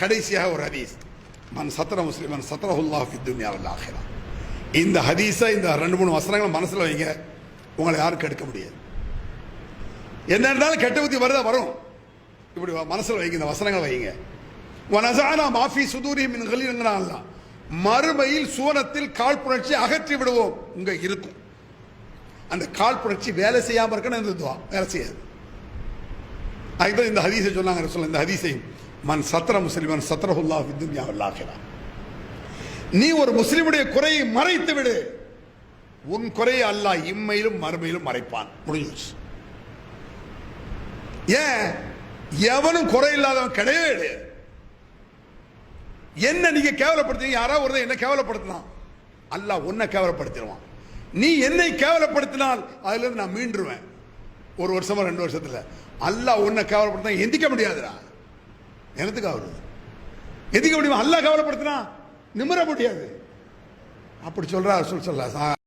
கடைசியாக ஒரு ஹதீஸ். மன் சத்ர முஸ்லிமன் சத்ரஹுல்லா ஃபி துன்யா வல் ஆஹிரா இந்த ஹதீஸை இந்த ரெண்டு மூணு வசனங்களை மனசில் வைங்க. உங்களை யாரும் கெடுக்க முடியாது. என்ன இருந்தாலும் கெட்ட புத்தி வருதா வரும். இப்படி மனசில் வைங்க இந்த வசனங்களை வைங்க. வனசானா மாஃபி சுதூரி மின் மறுமையில் சூனத்தில் காழ்ப்புணர்ச்சி அகற்றி விடுவோம். உங்க இருக்கும். அந்த காழ்ப்புணர்ச்சி வேலை செய்யாம இருக்கணும் இந்த வேலை செய்யாது. அதுதான் இந்த ஹதீஸை சொன்னாங்க சொல்ல இந்த ஹதீஸை மன் சத்ர முஸ்லிமன் சத்ரஹுல்லா ஃபி நீ ஒரு முஸ்லிமுடைய குறையை மறைத்து விடு. உன் குறையை அல்லாஹ் இம்மையிலும் மறுமையிலும் மறைப்பான். முடிஞ்சிச்சு ஏன்? எவனும் குறை இல்லாதவன் கிடையவே கிடையாது. என்ன நீங்க கேவலப்படுத்தீங்க யாராவது ஒருத்தன் என்ன கேவலப்படுத்தலாம் அல்லாஹ் உன்னை கேவலப்படுத்திடுவான். நீ என்னை கேவலப்படுத்தினால் அதுல இருந்து நான் மீண்டுருவேன். ஒரு வருஷமா ரெண்டு வருஷத்துல. அல்லாஹ் உன்னை கேவலப்படுத்தினா எந்திக்க முடியாதுடா. எனத்துக்கு அவரு எந்திக்க முடியுமா அல்லாஹ் கவலைப்படுத்தினா நிமிர முடியாது. அப்படி சொல்றா சொல் சொல்ல